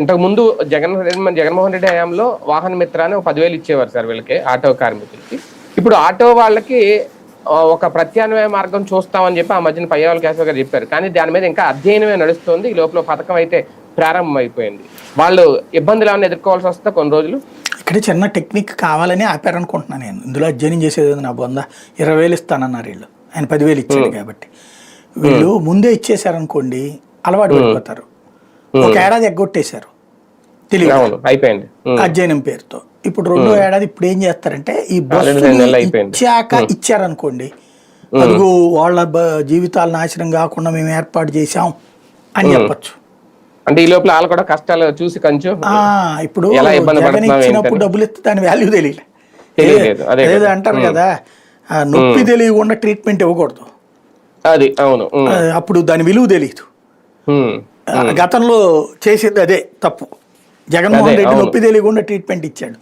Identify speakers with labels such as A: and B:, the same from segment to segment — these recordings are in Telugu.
A: ఇంతకు ముందు జగన్ జగన్మోహన్ రెడ్డి హయాంలో వాహన మిత్ర అని ఒక పదివేలు ఇచ్చేవారు సార్ వీళ్ళకి ఆటో కార్మికులకి. ఇప్పుడు ఆటో వాళ్ళకి ఒక ప్రత్యామ్నాయ మార్గం చూస్తామని చెప్పి ఆ మధ్యన పయ్యావల కేశవ గారు చెప్పారు. కానీ దాని మీద ఇంకా అధ్యయనమే నడుస్తుంది. ఈ లోపల పథకం అయితే ప్రారంభం అయిపోయింది వాళ్ళు ఇబ్బందులు ఏమైనా ఎదుర్కోవాల్సి వస్తే కొన్ని రోజులు.
B: ఇక్కడ చిన్న టెక్నిక్ కావాలని ఆపారనుకుంటున్నాను నేను. ఇందులో అధ్యయనం చేసేది నా బొంద ఇరవై వేలు ఇస్తానన్నారు వీళ్ళు. ఆయన పదివేలు ఇచ్చాడు కాబట్టి. వీళ్ళు ముందే ఇచ్చేసారనుకోండి అలవాటు పడిపోతారు. ఒక ఏడాది ఎగ్గొట్టేశారు. తెలియదు
A: అయిపోయింది.
B: అధ్యయనం పేరుతో. ఇప్పుడు రెండో ఏడాది ఇప్పుడు ఏం చేస్తారంటే ఈ
A: అయిపోయింది.
B: ఇచ్చాక ఇచ్చారనుకోండి అదిగో వాళ్ళ జీవితాలు నాశనం కాకుండా మేము ఏర్పాటు చేశాం అని చెప్పొచ్చు.
A: అంటే ఈ లోపల వాళ్ళు కూడా కష్టాలు చూసి కొంచెం?
B: ఆ ఇప్పుడు
A: ఎలా ఇబ్బంది
B: జగన్ ఇచ్చినప్పుడు? డబ్బులు ఇస్తే దాని వాల్యూ తెలియలే.
A: తెలియలేదు, అదే.
B: అంటారు కదా. నొప్పి తెలియకుండా ట్రీట్మెంట్ ఇవ్వకూడదు.
A: అది అవును.
B: అప్పుడు దాని విలువ తెలియదు. గతంలో చేసింది అదే తప్పు. జగన్మోహన్ రెడ్డి. నొప్పి తెలియకుండా ట్రీట్మెంట్ ఇచ్చాడు.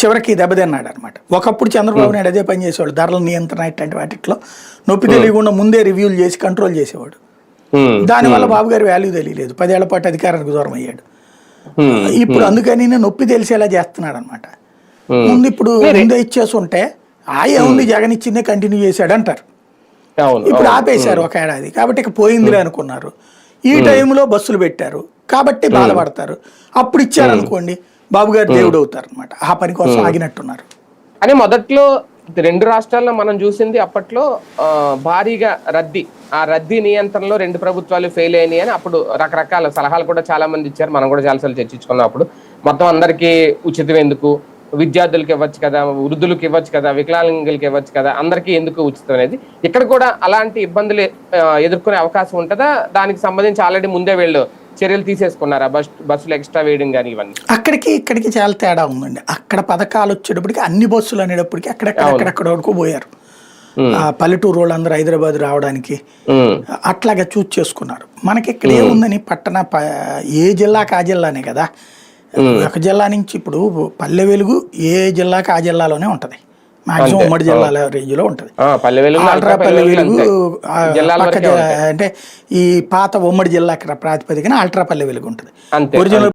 B: చివరికి దెబ్బతిన్నాడు అనమాట ఒకప్పుడు చంద్రబాబు నాయుడు అదే పని చేసేవాడు. ధరల నియంత్రణ ఇట్లాంటి వాటిట్లో నొప్పి తెలియకుండా ముందే రివ్యూలు చేసి కంట్రోల్ చేసేవాడు. దానివల్ల బాబు గారి వాల్యూ తెలియలేదు. పదేళ్ళ పాటు అధికారానికి దూరం అయ్యాడు ఇప్పుడు అందుకని నొప్పి తెలిసేలా చేస్తున్నాడు అనమాట ముందు ఇప్పుడు ముందే ఇచ్చేసి ఉంటే ఆయే ఉంది జగన్ ఇచ్చిందే కంటిన్యూ చేశాడు అంటారు ఇప్పుడు ఆపేశారు ఒక ఏడాది. కాబట్టి ఇక పోయిందిలే అనుకున్నారు. ఈ టైంలో బస్సులు పెట్టారు. కాబట్టి బాధపడతారు. అప్పుడు ఇచ్చారనుకోండి బాబు గారు దేవుడు అవుతారు అనమాట ఆ పని కోసం ఆగినట్టున్నారు.
A: కానీ మొదట్లో రెండు రాష్ట్రాల్లో మనం చూసింది అప్పట్లో భారీగా రద్దీ. ఆ రద్దీ నియంత్రణలో రెండు ప్రభుత్వాలు ఫెయిల్ అయినాయి అని అప్పుడు రకరకాల సలహాలు కూడా చాలా మంది ఇచ్చారు. మనం కూడా చాలాసార్లు చర్చించుకున్నాం అప్పుడు. మొత్తం అందరికీ ఉచితం ఎందుకు? విద్యార్థులకి ఇవ్వచ్చు కదా వృద్ధులకు ఇవ్వచ్చు కదా వికలాంగులకి ఇవ్వచ్చు కదా అందరికీ ఎందుకు ఉచితం అనేది. ఇక్కడ కూడా అలాంటి ఇబ్బందులు ఎదుర్కొనే అవకాశం ఉంటుందా? దానికి సంబంధించి ఆల్రెడీ ముందే వీళ్ళు చర్యలు తీసేసుకున్నారా? బస్ బస్సులు ఎక్స్ట్రా వేయడం కానీ ఇవన్నీ?
B: అక్కడికి ఇక్కడికి చాలా తేడా ఉందండి. అక్కడ పథకాలు వచ్చేటప్పటికి అన్ని బస్సులు అనేటప్పటికి అక్కడెక్కడ అక్కడెక్కడ వరకు పోయారు. ఆ పల్లెటూరు వాళ్ళందరూ హైదరాబాద్ రావడానికి అట్లాగా చూస్ చేసుకున్నారు. మనకి ఇక్కడ ఏముందని పట్టణ ఏ జిల్లాకి ఆ జిల్లానే కదా. ఒక జిల్లా నుంచి ఇప్పుడు పల్లె వెలుగు ఏ జిల్లాకి ఆ జిల్లాలోనే ఉంటది. మాక్సిమం ఉమ్మడి జిల్లాల రేంజ్లో ఉంటది.
A: ఆ, పల్లె వెలుగు
B: ఆల్ట్రా పల్లె వెలుగు అంటే ఈ పాత ఉమ్మడి జిల్లా ప్రాతిపదికన ఆల్ట్రా పల్లె వెలుగు ఉంటుంది. ఒరిజినల్